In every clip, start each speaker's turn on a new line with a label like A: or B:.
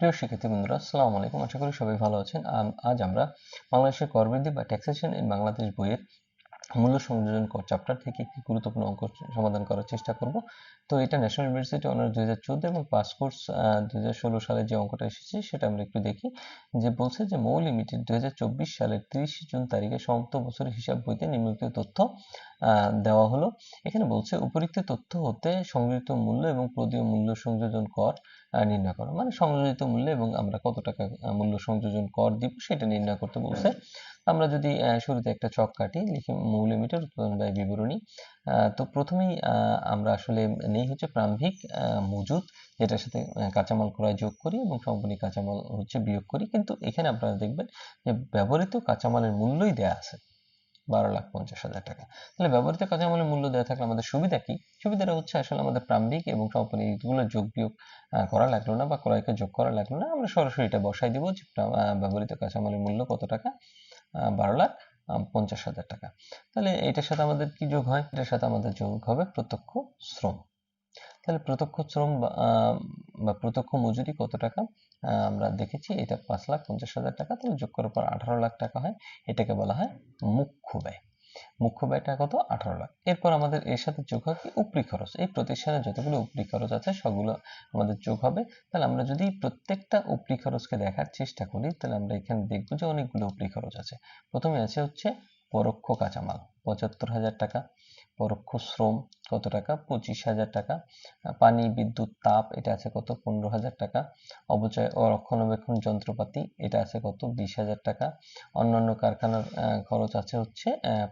A: প্রিয় শিক্ষার্থী বন্ধুরা, আসসালামু আলাইকুম। আশা করি সবাই ভালো আছেন। আজ আমরা বাংলাদেশের কর বৃদ্ধি বা ট্যাক্সেশন ইন বাংলাদেশ বইয়ের মূল্য সংযোজন কর চ্যাপ্টার থেকে একটি গুরুত্বপূর্ণ অঙ্ক সমাধান করার চেষ্টা করব। তো এটা ন্যাশনাল ইউনিভার্সিটি অনার্স দুই হাজার চোদ্দ এবং পাস কোর্স দুই হাজার ষোলো সালে যে অঙ্কটা এসেছে সেটা আমরা একটু দেখি, যে বলছে যে মৌ লিমিটেড দুই হাজার চব্বিশ সালের তিরিশে জুন তারিখে সমাপ্ত বছরের হিসাব বইতে নিম্নলিখিত তথ্য দেওয়া হলো। এখানে বলছে উপরিক্ত তথ্য হতে সংযোজিত মূল্য এবং প্রদীয় মূল্য সংযোজন কর নির্ণয় করো। মানে সংযোজিত মূল্য এবং আমরা কত টাকা মূল্য সংযোজন কর দিব সেটা নির্ণয় করতে বলছে। আমরা যদি শুরুতে একটা চক কাটি, লিখি মূল লিমিটের উৎপাদন ব্যয় বিবরণী তো প্রথমেই আমরা আসলে নেই হচ্ছে প্রারম্ভিক মজুদ, যেটার সাথে কাঁচামাল ক্রয় যোগ করি এবং সম্পূর্ণ কাঁচামাল হচ্ছে বিয়োগ করি। কিন্তু এখানে আপনারা দেখবেন যে ব্যবহৃত কাঁচামালের মূল্যই দেয়া আছে, বারো লাখ পঞ্চাশ হাজার টাকা। তাহলে ব্যবহৃত কাঁচামালের মূল্য দেওয়া থাকলে আমাদের সুবিধা কি? সুবিধাটা হচ্ছে আসলে আমাদের প্রারম্ভিক এবং সম্পূর্ণ এইগুলো যোগ বিয়োগ করা লাগল না বা ক্রয়কে যোগ করা লাগল না। আমরা সরাসরি এটা বসাই দিব যে ব্যবহৃত কাঁচামালের মূল্য কত টাকা? বারো লাখ পঞ্চাশ হাজার টাকা। তাহলে এটার সাথে আমাদের কি যোগ হয়? এটার সাথে আমাদের যোগ হবে প্রত্যক্ষ শ্রম। তাহলে প্রত্যক্ষ শ্রম বা প্রত্যক্ষ মজুরি কত টাকা? আমরা দেখেছি এটা পাঁচ লাখ পঞ্চাশ হাজার টাকা। তাহলে যোগ করার পর আঠারো লাখ টাকা হয়। এটাকে বলা হয় মুখ্য ব্যয়। মুখ্য ব্যয়টা কত? আঠারো লাখ। এরপর আমাদের এর সাথে যোগ হয় কি? উপরি খরচ। এই প্রতিষ্ঠানে যতগুলো উপরি খরচ আছে, সবগুলো আমাদের যোগ হবে। তাহলে আমরা যদি প্রত্যেকটা উপরি খরচকে দেখার চেষ্টা করি, তাহলে আমরা এখানে দেখব যে অনেকগুলো উপরি খরচ আছে। প্রথমে আছে হচ্ছে পরোক্ষ কাঁচামাল। পঁচাত্তর হাজার টাকা পরোক্ষ শ্রম কত টাকা? পঁচিশ হাজার টাকা। পানি বিদ্যুৎ তাপ এটা আছে কত? পনেরো হাজার টাকা। অবচয় ও রক্ষণাবেক্ষণ যন্ত্রপাতি এটা আছে কত? বিশ হাজার টাকা। অন্যান্য কারখানার খরচ আছে হচ্ছে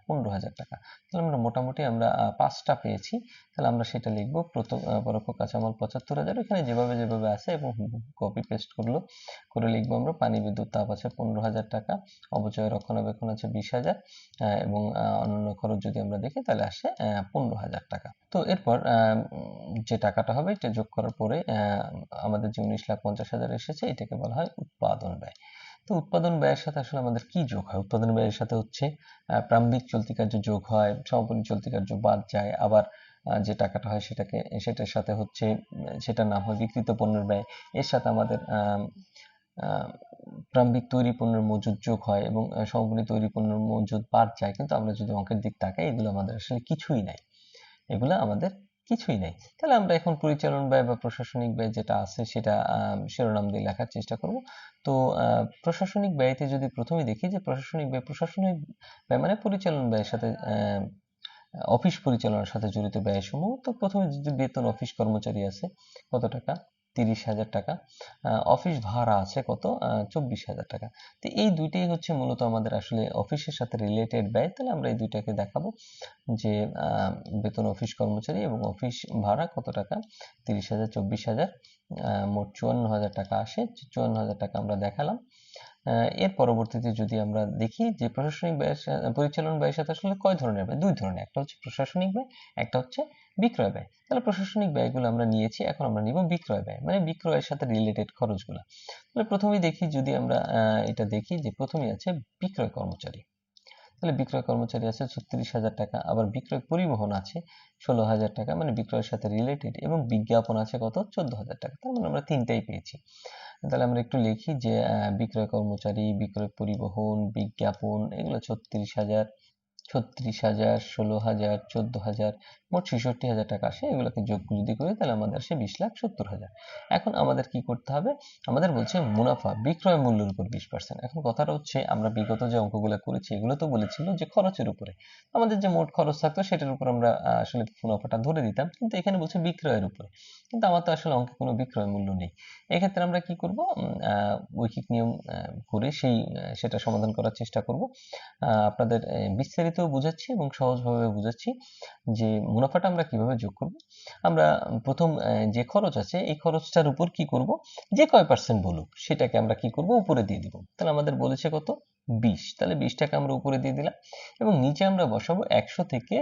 A: পনেরো হাজার টাকা। তাহলে আমরা মোটামুটি আমরা পাঁচটা পেয়েছি। তাহলে আমরা সেটা লিখব। প্রথম পরোক্ষ কাঁচামাল পঁচাত্তর হাজার। এখানে যেভাবে যেভাবে আছে এবং কপি পেস্ট করল করে লিখব আমরা। পানি বিদ্যুৎ তাপ আছে পনেরো হাজার টাকা। অবচয় রক্ষণাবেক্ষণ আছে বিশ হাজার। এবং আহ, অন্যান্য খরচ যদি আমরা দেখি তাহলে আসে পনেরো হাজার টাকা। তো এরপর যে টাকাটা হবে এটা যোগ করার পরে আমাদের যে উনিশ লাখ পঞ্চাশ হাজার এসেছে এটাকে বলা হয় উৎপাদন ব্যয়। তো উৎপাদন ব্যয়ের সাথে আসলে আমাদের কি যোগ হয়? উৎপাদন ব্যয়ের সাথে হচ্ছে আহ, প্রারম্ভিক চলতি কার্য যোগ হয় সমাপনী চলতি কার্য বাদ যায় আবার যে টাকাটা হয় সেটাকে সেটার সাথে হচ্ছে সেটার নাম হয় বিক্রিত পণ্যের ব্যয়। এর সাথে আমাদের প্রারম্ভিক তৈরি পণ্যের মজুদ যোগ হয় এবং সমাপনী তৈরি পণ্যের মজুদ বাদ যায়। কিন্তু আমরা যদি অঙ্কের দিক তাকাই, এগুলো আমাদের আসলে কিছুই নাই। এগুলো আমাদের কিছুই নাই। তাহলে আমরা এখন পরিচালন ব্যয় বা প্রশাসনিক ব্যয় যেটা আছে, সেটা শিরোনাম দিয়ে লেখার চেষ্টা করব। তো প্রশাসনিক ব্যয়তে যদি প্রথমে দেখি যে প্রশাসনিক ব্যয় প্রশাসনিক ব্যয় মানে পরিচালন ব্যয়ের সাথে অফিস পরিচালনার সাথে জড়িত ব্যয়সমূহ। তো প্রথমে যদি বেতন, অফিস কর্মচারী আছে, কত টাকা? তিরিশ হাজার টাকা। অফিস ভাড়া আছে কত? চব্বিশ হাজার টাকা। তো এই দুইটাই হচ্ছে মূলত আমাদের আসলে অফিসের সাথে রিলেটেড ব্যয়। তাহলে আমরা এই দুইটাকে দেখাবো যে বেতন অফিস কর্মচারী এবং অফিস ভাড়া কত টাকা? তিরিশ হাজার, চব্বিশ হাজার মোট চুয়ান্ন হাজার টাকা আসে। চুয়ান্ন হাজার টাকা আমরা দেখালাম। এর পরবর্তীতে যদি আমরা দেখি যে প্রশাসনিক ব্যয়ের পরিচালন ব্যয়ের সাথে আসলে কয় ধরনের ব্যয়? দুই ধরনের। একটা হচ্ছে প্রশাসনিক ব্যয়, একটা হচ্ছে বিক্রয় ব্যয়। তাহলে প্রশাসনিক ব্যয়গুলো আমরা নিয়েছি, এখন আমরা নিব বিক্রয় ব্যয় মানে বিক্রয়ের সাথে রিলেটেড খরচগুলো। তাহলে প্রথমেই দেখি যদি আমরা এটা দেখি যে প্রথমেই আছে বিক্রয় কর্মচারী। তাহলে বিক্রয় কর্মচারী আছে ছত্রিশ হাজার টাকা, আবার বিক্রয় পরিবহন আছে ষোলো হাজার টাকা মানে বিক্রয়ের সাথে রিলেটেড এবং বিজ্ঞাপন আছে কত? চোদ্দ হাজার টাকা। তার মানে আমরা তিনটাই পেয়েছি। তাহলে আমরা একটু লিখি যে বিক্রয় কর্মচারী বিক্রয় পরিবহন বিজ্ঞাপন এগুলো ছত্রিশ হাজার। ছত্রিশ হাজার ষোলো হাজার চোদ্দ হাজার মোট ছেষট্টি হাজার টাকা। আসে এগুলোকে যোগ যদি করি তাহলে আমাদের আসে বিশ লাখ সত্তর হাজার। এখন আমাদের কি করতে হবে? আমাদের বলছে মুনাফা বিক্রয় মূল্যের উপর বিশ পার্সেন্ট এখন কথাটা হচ্ছে আমরা বিগত যে অঙ্কগুলো করেছি এগুলো তো বলেছিল যে খরচের উপরে। আমাদের যে মোট খরচ থাকতো সেটার উপর আমরা আসলে মুনাফাটা ধরে দিতাম। কিন্তু এখানে বলছে বিক্রয়ের উপরে। কিন্তু আমার তো আসলে অঙ্কে কোনো বিক্রয় মূল্য নেই। এক্ষেত্রে আমরা কি করব? ঐকিক নিয়ম করে সেই সেটা সমাধান করার চেষ্টা করব। আপনাদের আহ, বিস্তারিত বুঝাচ্ছি এবং সহজভাবে বুঝাচ্ছি যে মুনাফাটা আমরা কীভাবে যোগ করব। আমরা প্রথম যে খরচ আছে, এই খরচটার উপর কি করব? যে কয় পার্সেন্ট বলুক, সেটাকে আমরা কি করব? উপরে দিয়ে দিব। তাহলে আমাদের বলেছে কত? বিশ। তাহলে বিশ টাকা আমরা উপরে দিয়ে দিলাম এবং নিচে আমরা বসাবো একশো থেকে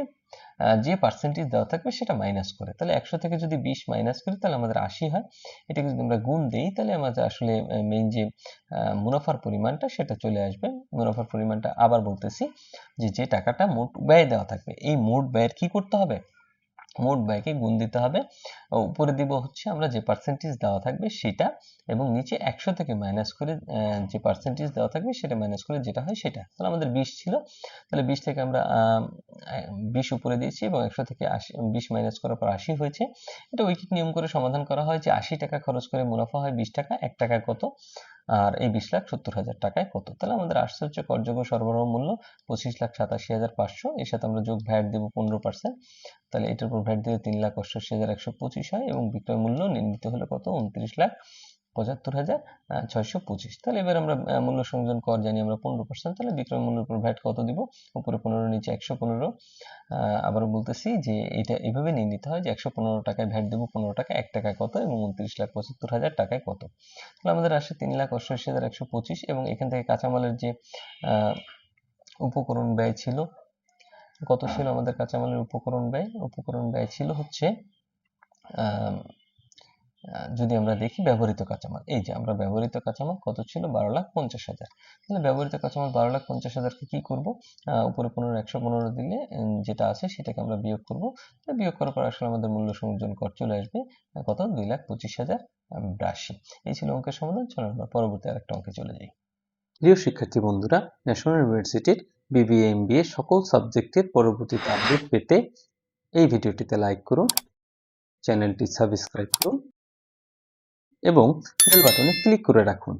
A: যে পার্সেন্টেজ দেওয়া থাকবে সেটা মাইনাস করে। তাহলে একশো থেকে যদি বিশ মাইনাস করি তাহলে আমাদের আশি হয়। এটাকে যদি আমরা গুণ দিই তাহলে আমাদের আসলে মেইন যে মুনাফার পরিমাণটা সেটা চলে আসবে। মুনাফার পরিমাণটা আবার বলতেছি যে যে টাকাটা মোট ব্যয় দেওয়া থাকবে, এই মোট ব্যয়ের কি করতে হবে? মোট ব্যয়কে গুণ দিতে হবে। উপরে দিব হচ্ছে আমরা যে পার্সেন্টেজ দেওয়া থাকবে সেটা এবং নিচে একশো থেকে মাইনাস করে যে পার্সেন্টেজ দেওয়া থাকবে সেটা মাইনাস করে যেটা হয় সেটা। তাহলে আমাদের বিশ ছিল। তাহলে বিশ থেকে আমরা বিশ উপরে দিয়েছি এবং একশো থেকে আশি, বিশ মাইনাস করার পর আশি হয়েছে। এটা উইকিট নিয়ম করে সমাধান করা হয় যে আশি টাকা খরচ করে মুনাফা হয় বিশ টাকা, এক টাকা কত? আর এই বিশ লাখ সত্তর হাজার টাকায় কত? তাহলে আমাদের আসছে হচ্ছে করযোগ্য সরবরাহ মূল্য পঁচিশ লাখ সাতাশি হাজার পাঁচশো। এর সাথে আমরা যোগ ভ্যাট দেবো পনেরো পার্সেন্ট তাহলে এটার উপর ভ্যাট দিলে তিন লাখ অষ্টাশি হাজার একশো পঁচিশ হয় এবং বিক্রয় মূল্য নির্ণীত হলে কত? উনত্রিশ লাখ। পঁচাত্তর হাজার ছয়শো পঁচিশ। তাহলে এবার আমরা মূল্য সংযোজন কর জানি আমরা পনেরো পার্সেন্ট তাহলে বিক্রয় মূল্যের উপর ভ্যাট কত দিব? উপরে পনেরো, নিচে একশো পনেরো। আবার বলতেছি যে এটা এভাবে নিয়ে নিতে হয় যে একশো পনেরো টাকায় ভ্যাট দেবো, পনেরো টাকা এক টাকায় কত এবং উনত্রিশ লাখ পঁচাত্তর হাজার টাকায় কত। তাহলে আমাদের আসে তিন লাখ অষ্টআশি হাজার একশো পঁচিশ এবং এখান থেকে কাঁচামালের যে উপকরণ ব্যয় ছিল, কত ছিল আমাদের কাঁচামালের উপকরণ ব্যয়? উপকরণ ব্যয় ছিল হচ্ছে যদি আমরা দেখি ব্যবহৃত কাঁচামাল, এই যে আমরা ব্যবহৃত কাঁচামাল কত ছিল? বারো লাখ পঞ্চাশ হাজার। তাহলে ব্যবহৃত কাঁচামাল বারো লাখ পঞ্চাশ হাজারকে কী করব? উপরে পনেরো, একশো পনেরো দিলে যেটা আছে সেটাকে আমরা বিয়োগ করব। বিয়োগ করার পর আসলে আমাদের মূল্য সংযোজন কর চলে আসবে কত? দুই লাখ পঁচিশ হাজার বিরাশি এই ছিল অঙ্কের সমাধান। চলো আমরা পরবর্তী আরেকটা অঙ্কে চলে যাই।
B: প্রিয় শিক্ষার্থী বন্ধুরা ন্যাশনাল ইউনিভার্সিটির বিবিএ এমবিএ সকল সাবজেক্টের পরবর্তীতে আপডেট পেতে এই ভিডিওটিতে লাইক করুন, চ্যানেলটি সাবস্ক্রাইব করুন এবং বেল বাটনে ক্লিক করে রাখুন।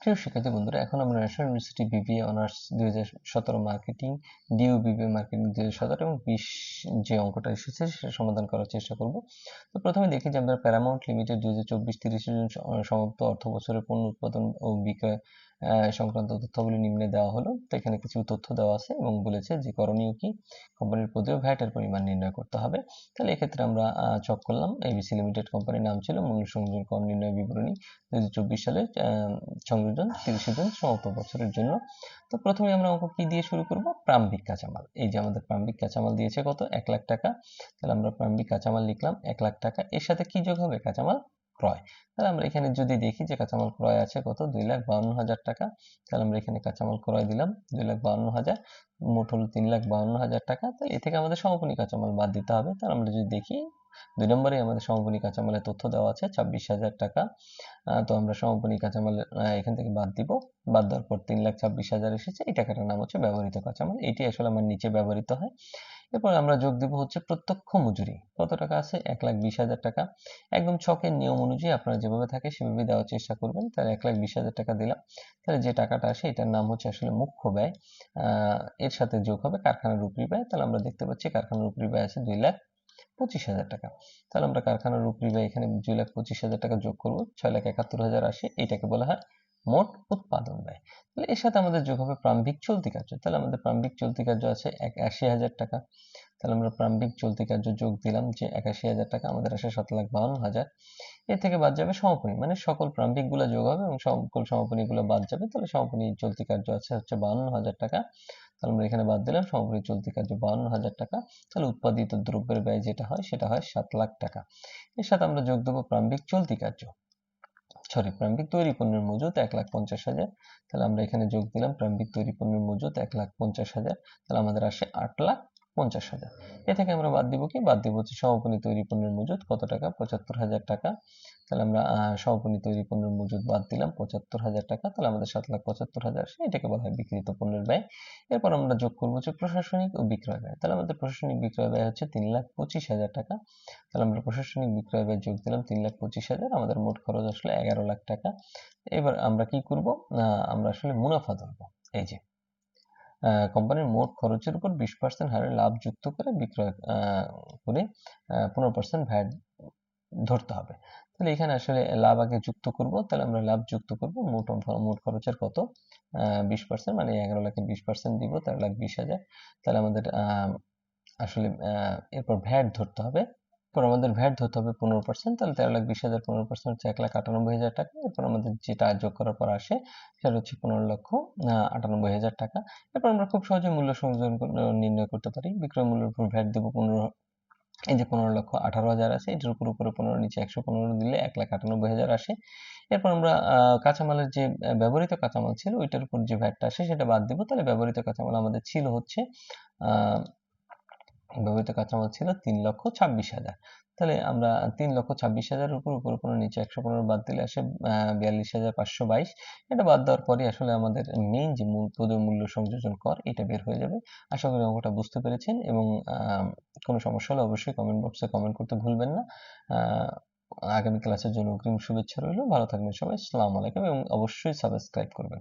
A: প্রিয় শিক্ষার্থী বন্ধুরা, এখন আমরা ন্যাশনাল ইউনিভার্সিটি বিবিএ অনার্স দুই হাজার সতেরো মার্কেটিং ডিউ বিবিএ মার্কেটিং দুই হাজার সতেরো এবং বিশ যে অঙ্কটা এসেছে সেটা সমাধান করার চেষ্টা করব। তো প্রথমে দেখি যে আমরা প্যারামাউন্ট লিমিটেড দুই হাজার চব্বিশ তিরিশের জুন সমাপ্ত অর্থ বছরের পণ্য উৎপাদন ও বিক্রয় সংক্রান্ত তথ্যগুলি নিম্নে দেওয়া হলো। তো এখানে কিছু তথ্য দেওয়া আছে এবং বলেছে যে করণীয় কি? কোম্পানির প্রতিও ভ্যাটের পরিমাণ নির্ণয় করতে হবে। তাহলে এক্ষেত্রে আমরা চক করলাম। এবিসি লিমিটেড কোম্পানির নাম ছিল মূল্য সংযোজন কর নির্ণয় বিবরণী দু হাজার চব্বিশ আহ, সংযোজন তিরিশে জুন সমাপ্ত বছরের জন্য। তো প্রথমে আমরা অঙ্ক কি দিয়ে শুরু করব? প্রাম্বিক কাঁচামাল। এই যে আমাদের প্রাম্বিক কাঁচামাল দিয়েছে কত? এক লাখ টাকা। তাহলে আমরা প্রাম্বিক কাঁচামাল লিখলাম এক লাখ টাকা। এর সাথে কি যোগ হবে? কাঁচামাল ক্রয়। তাহলে আমরা এখানে যদি দেখি যে কাঁচামাল ক্রয় আছে কত? দুই লাখ বাউন্ন হাজার টাকা। তাহলে আমরা এখানে কাঁচামাল ক্রয় দিলাম, দুই লাখ বাউন্ন হাজার। মোট হলো তিন লাখ বাউন্ন হাজার টাকা। তাহলে এ থেকে আমাদের সমাপনী কাঁচামাল বাদ দিতে হবে। তাহলে আমরা যদি দেখি, দুই নম্বরে আমাদের সমাপনী কাঁচামালের তথ্য দেওয়া আছে, ছাব্বিশ হাজার টাকা। তো আমরা সমাপনী কাঁচামাল এখান থেকে বাদ দিব। বাদ দেওয়ার পর তিন লাখ ছাব্বিশ হাজার এসেছে। এই টাকাটার নাম হচ্ছে ব্যবহৃত কাঁচামাল। এটি আসলে আমার নিচে ব্যবহৃত হয়। এরপর আমরা যোগ দিব হচ্ছে প্রত্যক্ষ মজুরি। কত টাকা আছে? এক লাখ বিশ হাজার টাকা। একদম ছকের নিয়ম অনুযায়ী আপনারা যেভাবে থাকে সেভাবে দেওয়ার চেষ্টা করবেন। তাহলে এক লাখ বিশ হাজার টাকা দিলাম। তাহলে যে টাকাটা আসে এটার নাম হচ্ছে আসলে মুখ্য ব্যয়। এর সাথে যোগ হবে কারখানার উপরি ব্যয়। তাহলে আমরা দেখতে পাচ্ছি কারখানার উপরি ব্যয় আছে দুই লাখ পঁচিশ হাজার টাকা। তাহলে আমরা কারখানার উপরি ব্যয় এখানে দুই লাখ পঁচিশ হাজার টাকা যোগ করব। ছয় লাখ একাত্তর হাজার আসে। এটাকে বলা হয় মোট উৎপাদন ব্যয়। তাহলে এর সাথে আমাদের যোগ হবে প্রারম্ভিক চলতি কার্য। তাহলে আমাদের প্রারম্ভিক চলতি কার্য আছে এক আশি হাজার টাকা। তাহলে আমরা প্রারম্ভিক চলতি কার্য যোগ দিলাম যে একাশি হাজার টাকা, আমাদের আসে সাত লাখ বাউন্ন হাজার। এর থেকে বাদ যাবে সমাপনী মানে সকল প্রারম্ভিকগুলো যোগ হবে এবং সকল সমাপনী গুলো বাদ যাবে। তাহলে সমাপনী চলতি কার্য আছে হচ্ছে বাউন্ন হাজার টাকা। তাহলে আমরা এখানে বাদ দিলাম সমাপনী চলতি কার্য বাউন্ন হাজার টাকা। তাহলে উৎপাদিত দ্রব্যের ব্যয় যেটা হয় সেটা হয় সাত লাখ টাকা। এর সাথে আমরা যোগ দেবো প্রারম্ভিক চলতি কার্য। সরি প্রারম্ভিক তৈরি পণ্যের মজুত এক লাখ পঞ্চাশ হাজার। তাহলে আমরা এখানে যোগ দিলাম, প্রারম্ভিক তৈরি পণ্যের মজুত এক লাখ পঞ্চাশ হাজার। তাহলে আমাদের আসে আট লাখ পঞ্চাশ হাজার। এ থেকে আমরা বাদ দিব কি? বাদ দিব হচ্ছে সমাপনী তৈরি পণ্যের মজুত কত টাকা? পঁচাত্তর হাজার টাকা। তাহলে আমরা সমাপনী তৈরি পণ্যের মজুত বাদ দিলাম, পঁচাত্তর হাজার টাকা, তাহলে আমাদের সাত লাখ পঁচাত্তর হাজার এটাকে বলা হয় বিক্রিত পণ্যের ব্যয়। এরপর আমরা যোগ করব হচ্ছে প্রশাসনিক ও বিক্রয় ব্যয়। তাহলে আমাদের প্রশাসনিক বিক্রয় ব্যয় হচ্ছে তিন লাখ পঁচিশ হাজার টাকা। তাহলে আমরা প্রশাসনিক বিক্রয় ব্যয় যোগ দিলাম তিন লাখ পঁচিশ হাজার, আমাদের মোট খরচ আসলে এগারো লাখ টাকা। এবার আমরা কি করব? আমরা আসলে মুনাফা ধরবো। এই যে কোম্পানির মোট খরচের উপর বিশ পার্সেন্ট হারে লাভ যুক্ত করে বিক্রয় করে পনেরো পার্সেন্ট ভ্যাট ধরতে হবে। তাহলে এখানে আসলে লাভ আগে যুক্ত করব, তাহলে আমরা লাভ যুক্ত করব। মোট মোট খরচের কত? বিশ পার্সেন্ট মানে এগারো লাখে বিশ পার্সেন্ট দিব, তেরো লাখ বিশ হাজার। তাহলে আমাদের আসলে এরপর ভ্যাট ধরতে হবে। এরপর আমাদের ভ্যাট ধরতে হবে পনেরো পার্সেন্ট তাহলে তেরো লাখ বিশ হাজার, পনেরো পার্সেন্ট হচ্ছে এক লাখ আটানব্বই হাজার টাকা। এরপর আমাদের যেটা যোগ করার পর আসে, সেটা হচ্ছে পনেরো লক্ষ আটানব্বই হাজার টাকা। এরপর আমরা খুব সহজে মূল্য সংযোজন, নির্ণয় করতে পারি। বিক্রয় মূল্যের উপর ভ্যাট দেবো পনেরো এই যে পনেরো লক্ষ আঠারো হাজার আছে, এটার উপর উপরে পনেরো, নিচে একশো পনেরো দিলে এক লাখ আটানব্বই হাজার আসে। এরপর আমরা কাঁচামালের যে ব্যবহৃত কাঁচামাল ছিল, ওইটার উপর যে ভ্যাটটা আসে, সেটা বাদ দিব। তাহলে ব্যবহৃত কাঁচামাল আমাদের ছিল হচ্ছে ব্যবহৃত কাঁচামাল ছিল তিন লক্ষ ছাব্বিশ হাজার। তাহলে আমরা তিন লক্ষ ছাব্বিশ হাজারের উপর উপর পনেরো নিচে একশো পনেরো বাদ দিলে আসে বিয়াল্লিশ হাজার পাঁচশো বাইশ। এটা বাদ দেওয়ার পরে আসলে আমাদের মেইন যে মূল মূল্য সংযোজন কর, এটা বের হয়ে যাবে। আশা করি অঙ্কটা বুঝতে পেরেছেন এবং কোনো সমস্যা হলে অবশ্যই কমেন্ট বক্সে কমেন্ট করতে ভুলবেন না। আগামী ক্লাসের জন্য অগ্রিম শুভেচ্ছা রইল। ভালো থাকবেন সবাই। আসসালামু আলাইকুম এবং অবশ্যই সাবস্ক্রাইব করবেন।